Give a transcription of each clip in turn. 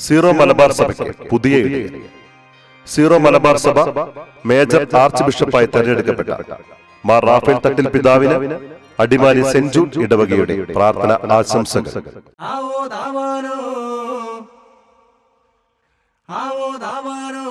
Zero Malabar സഭയ്ക്ക് പുതിയ ഇടയൻ സീറോ മലബാർ സഭ മേജർ ആർച്ച് ബിഷപ്പായി തെരഞ്ഞെടുക്കപ്പെട്ട മാർ റാഫേൽ തട്ടിൽ പിതാവിന് അടിമാലി സെന്റ് ജൂഡ് ഇടവകയുടെ പ്രാർത്ഥന ആശംസകൾ. ആവോ ദാവാനോ. ആവോ ദാവാനോ.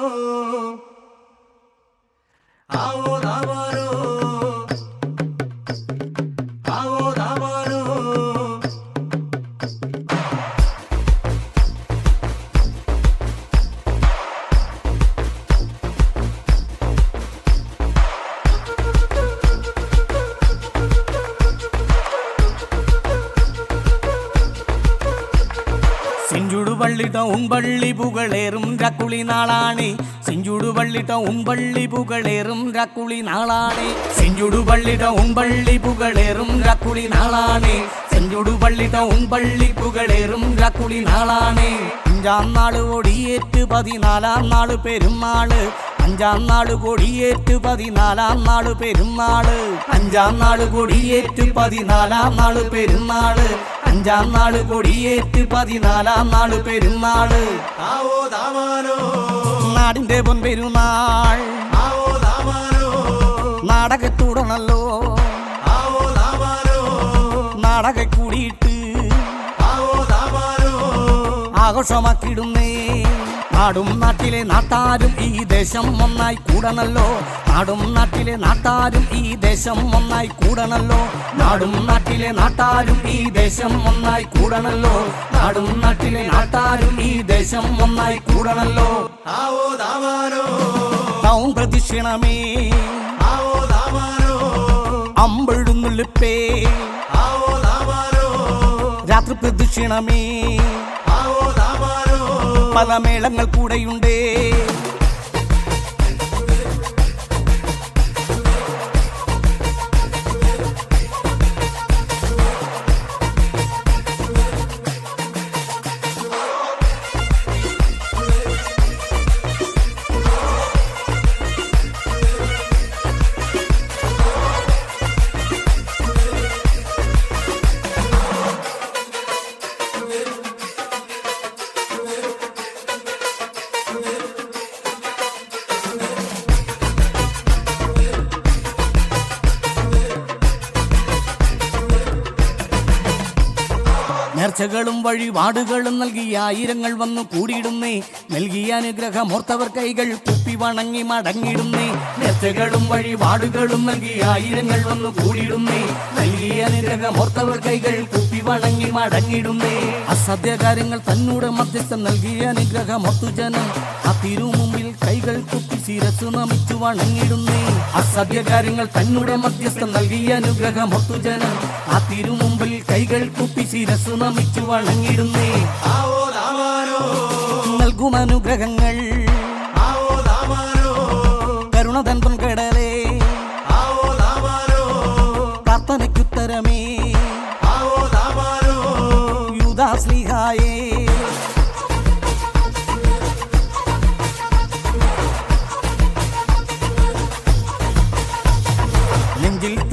வள்ளிட்டம் உன் பள்ளி புகழேறும் ரக்குளி நாளானே. செஞ்சுடு வள்ளிட்டம் உன் பள்ளி புகழேறும் ரக்குளி நாளானே. செஞ்சுடு வள்ளிட்டம் உன் பள்ளி புகழேறும் ரக்குளி நாளானே. செஞ்சுடு பள்ளிட்டம் உன் பள்ளி புகழேறும் ரக்குளி நாளானே. அஞ்சாம் நாள் ஒடியேற்று பதினாலாம் நாள் பெருமாள். அஞ்சாம் நாள் கொடியேற்று பதினாலாம் நாள் பெருமாள். அஞ்சாம் நாள் கொடியேற்று பதினாலாம் நாள் பெருமாள். അഞ്ചാം നാൾ കൊടിയേറ്റ് പതിനാലാം നാൾ പെരുന്നാൾ. നാടിന്റെ പൊൻ പെരുന്നാൾ നാടകത്തൂടണല്ലോ. നാടക കൂടിയിട്ട് ആഘോഷമാക്കിയിടുന്നേ. നാടും നാട്ടിലെ നാട്ടാരും ഈ ദേശം ഒന്നായി കൂടണല്ലോ. നാടും നാട്ടിലെ നാട്ടാരും ഈ ദേശം ഒന്നായി കൂടണല്ലോ. നാടും നാട്ടിലെ നാട്ടാരും ഈ ദേശം ഒന്നായി കൂടണല്ലോ. നാടും നാട്ടിലെ നാട്ടാരും ഈ ദേശം ഒന്നായി കൂടണല്ലോ. ആവോ ദാമാനോ. ടൗൺ പ്രദക്ഷിണമേ ആവോ ദാമാനോ. അമ്പഴുന്നുള്ളിപ്പേ ആവോ ദാമാനോ. രാത്രി പ്രദക്ഷിണമേ പല മേളങ്ങൾ കൂടെയുണ്ടേ. നേർച്ചകളും വഴിപാടുകളും നൽകി ആയിരങ്ങൾ വന്നു കൂടിയിടുന്നേ. നൽകിയ അനുഗ്രഹമോർത്തവർ കൈകൾ കുപ്പി വണങ്ങി മടങ്ങിയിടുന്നേ. നേർച്ചകളും വഴിപാടുകളും നൽകി ആയിരങ്ങൾ വന്നു കൂടിയിടുന്നേ. നൽകിയ അനുഗ്രഹമോർത്തവർ കൈകൾ കുപ്പി വണങ്ങി മടങ്ങിയിടുന്നേ. അസാധ്യ കാര്യങ്ങൾ തന്നോട് മധ്യസ്ഥം നൽകിയ അനുഗ്രഹമൊത്തു ജനം. ആ തിരുമുമ്പിൽ കൈകൾ കുപ്പി ശിരസ് നമിച്ചു വണങ്ങിടുന്നേ അസാധ്യ കാര്യങ്ങൾ തന്നോട് മധ്യസ്ഥം നൽകിയ അനുഗ്രഹമൊത്തു ജനം. ആ തിരുമുമ്പിൽ കൈകൾ കുപ്പി ശിരസ് നമിച്ചു വണങ്ങിടുന്നേ. നൽകും അനുഗ്രഹങ്ങൾ.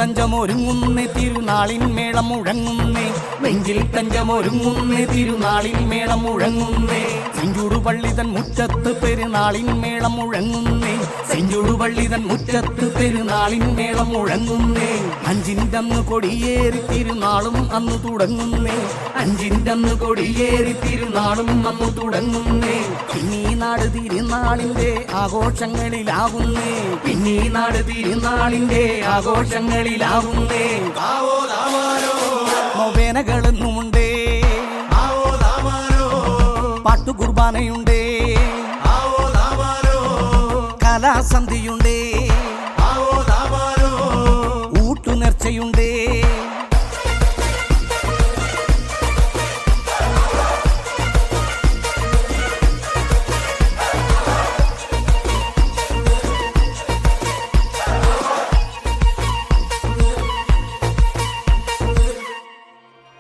തഞ്ചമൊരുങ്ങുന്നേ തിരുനാളിൻ മേളം മുഴങ്ങുന്നേ. നെഞ്ചിൽ തഞ്ചമൊരുങ്ങുന്നേ തിരുനാളിൻ മേളം മുഴങ്ങുന്നേ. സെഞ്ചൂടു പള്ളിതൻ മുറ്റത്ത് പെരുന്നാളിൻ മേളം മുഴങ്ങുന്നേ. സെഞ്ചൂടു പള്ളിതൻ മുറ്റത്ത് പെരുന്നാളിൻ മേളം മുഴങ്ങുന്നേ. അഞ്ചിന്റെ അന്ന് കൊടിയേറി തിരുനാളും അന്ന് തുടങ്ങുന്നേ. അഞ്ചിന്റെ അന്ന് കൊടിയേറി തിരുനാളും അന്ന് തുടങ്ങുന്നേ. പിന്നീ നാട് തിരുനാളിന്റെ ആഘോഷങ്ങളിലാകുന്നേ. പിന്നീ നാട് തിരുനാളിന്റെ ആഘോഷങ്ങളിലാകുന്നേ. ആവോ ദാമാനോ. പാട്ടു കുർബാനയുണ്ടേ കലാസന്ധിയുണ്ടേ ഊട്ടുനേർച്ചയുണ്ടേ.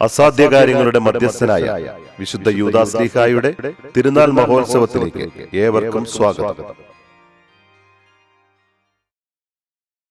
അസാധ്യ കാര്യങ്ങളുടെ മധ്യസ്ഥനായ വിശുദ്ധ യൂദാസ്ലിഹായുടെ തിരുനാൾ മഹോത്സവത്തിലേക്ക് ഏവർക്കും സ്വാഗതം.